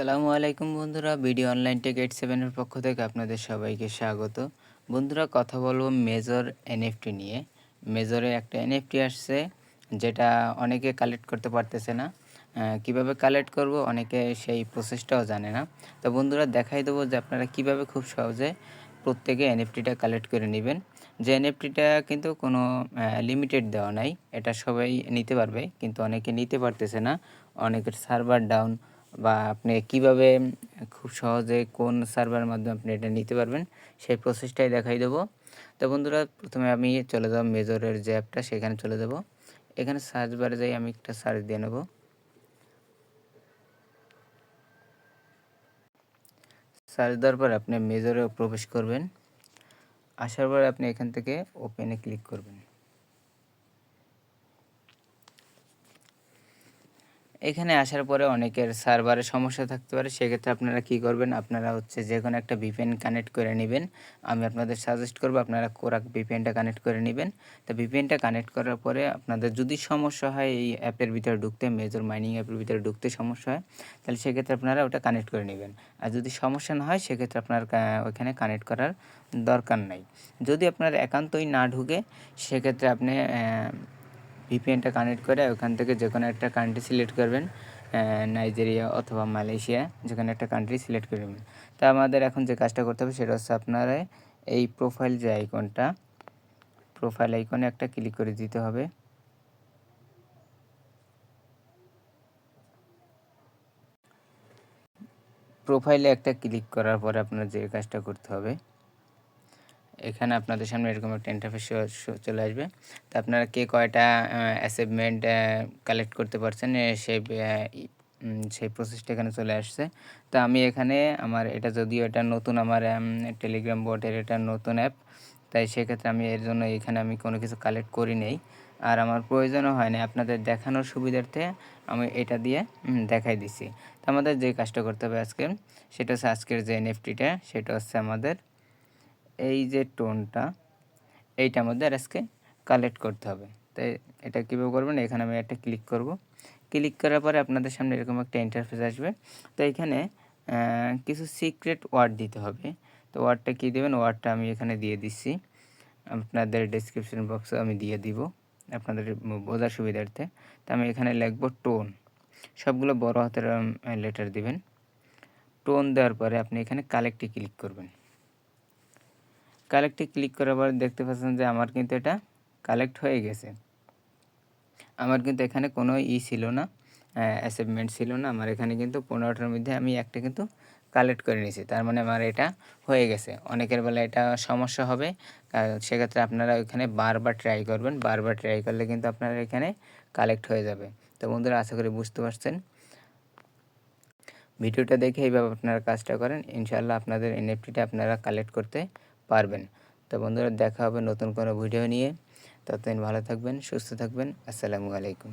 আসসালামু আলাইকুম বন্ধুরা ভিডিও অনলাইন টেক এইট সেভেনের পক্ষ থেকে আপনাদের সবাইকে স্বাগত। বন্ধুরা, কথা বলব মেজর এনএফটি নিয়ে। মেজরে একটা এনএফটি আসছে, যেটা অনেকে কালেক্ট করতে পারতেছে না। কীভাবে কালেক্ট করব অনেকে সেই প্রসেসটাও জানে না। তো বন্ধুরা, দেখাই দেবো যে আপনারা কীভাবে খুব সহজে প্রত্যেকে এনএফটিটা কালেক্ট করে নেবেন। যে এনএফটিটা কিন্তু কোনো লিমিটেড দেওয়া নাই, এটা সবাই নিতে পারবে, কিন্তু অনেকে নিতে পারতেছে না। অনেকের সার্ভার ডাউন বা আপনি কীভাবে খুব সহজে কোন সার্ভারের মাধ্যমে আপনি এটা নিতে পারবেন, সেই প্রসেসটাই দেখাই দেবো। তো বন্ধুরা, প্রথমে আমি চলে যাব মেজরের যে অ্যাপটা সেখানে চলে যাব। এখানে সার্চ বারে যাই, আমি একটা সার্চ দিয়ে নেব। সার্চ দেওয়ার পর আপনি মেজরে প্রবেশ করবেন। আসার পর আপনি এখান থেকে ওপেনে ক্লিক করবেন। এখানে আসার পরে অনেকের সার্ভারে সমস্যা থাকতে পারে। সেক্ষেত্রে আপনারা কি করবেন? আপনারা হচ্ছে যে কোনো একটা ভিপিএন কানেক্ট করে নেবেন। আমি আপনাদের সাজেস্ট করব, আপনারা কোরাক ভিপিএনটা কানেক্ট করে নেবেন। তো ভিপিএনটা কানেক্ট করার পরে আপনাদের যদি সমস্যা হয়, এই অ্যাপের ভিতরে ঢুকতে মেজর মাইনিং অ্যাপের ভিতরে ঢুকতে সমস্যা হয়, তাহলে সেক্ষেত্রে আপনারা ওটা কানেক্ট করে নেবেন। আর যদি সমস্যা না হয়, সেক্ষেত্রে আপনার ওইখানে কানেক্ট করার দরকার নাই। যদি আপনার একান্তই না ঢুকে, সেক্ষেত্রে আপনি ভিপিএনটা কানেক্ট করে ওখান থেকে যে কোনো একটা কান্ট্রি সিলেক্ট করবেন নাইজেরিয়া অথবা মালয়েশিয়া যেখানে একটা কান্ট্রি সিলেক্ট করে নেবেন। তা আমাদের এখন যে কাজটা করতে হবে সেটা হচ্ছে আপনারা এই প্রোফাইল যে আইকনটা প্রোফাইল আইকনে একটা ক্লিক করে দিতে হবে। প্রোফাইলে একটা ক্লিক করার পরে আপনার যে কাজটা করতে হবে এখানে আপনাদের সামনে এরকম একটা ইন্টারফেস চলে আসবে। তো আপনারা কে কয়টা অ্যাসেভমেন্ট কালেক্ট করতে পারছেন সেই সেই প্রসেসটা এখানে চলে আসছে। তো আমি এখানে আমার, এটা যদিও এটা নতুন আমার টেলিগ্রাম বোর্ডের এটা নতুন অ্যাপ তাই সেক্ষেত্রে আমি এর জন্য এখানে আমি কোনো কিছু কালেক্ট করি নেই। আর আমার প্রয়োজনও হয় না, আপনাদের দেখানোর সুবিধার্থে আমি এটা দিয়ে দেখাই দিছি। তো আমাদের যে কাজটা করতে হবে আজকে, সেটা হচ্ছে আজকের যে এনএফটিটা সেটা হচ্ছে আমাদের এই যে টোনটা এইটা আমাদের আজকে কালেক্ট করতে হবে। তাই এটা কীভাবে করবেন? এখানে আমি একটা ক্লিক করব। ক্লিক করার পরে আপনাদের সামনে এরকম একটা ইন্টারফেস আসবে। তো এখানে কিছু সিক্রেট ওয়ার্ড দিতে হবে। তো ওয়ার্ডটা কী দেবেন? ওয়ার্ডটা আমি এখানে দিয়ে দিচ্ছি। আপনাদের ডেসক্রিপশন বক্সে আমি দিয়ে দিব আপনাদের বোঝার সুবিধার্থে। তো আমি এখানে লিখব টোন। সবগুলো বড় হাতের লেটার দিবেন। টোন দেওয়ার পরে আপনি এখানে কালেক্টে ক্লিক করবেন। কালেক্টে ক্লিক করার পর দেখতে পাচ্ছেন যে আমার কিন্তু এটা কালেক্ট হয়ে গেছে। আমার কিন্তু এখানে কোনো ই ছিল না অ্যাসেভমেন্ট ছিল না। আমার এখানে কিন্তু পনেরোটার মধ্যে আমি একটা কিন্তু কালেক্ট করে নিয়েছি। তার মানে আমার এটা হয়ে গেছে। অনেকের বেলা এটা সমস্যা হবে। সেক্ষেত্রে আপনারা ওইখানে বারবার ট্রাই করবেন। বারবার ট্রাই করলে কিন্তু আপনারা এখানে কালেক্ট হয়ে যাবে। তো বন্ধুরা, আশা করি বুঝতে পারছেন। ভিডিওটা দেখে এইভাবে আপনারা কাজটা করেন। ইনশাআল্লাহ আপনাদের এনএফটিটা আপনারা কালেক্ট করতে পারবেন। তো বন্ধুরা, দেখা হবে নতুন কোনো ভিডিও নিয়ে। ততদিন ভালো থাকবেন, সুস্থ থাকবেন। আসসালামু আলাইকুম।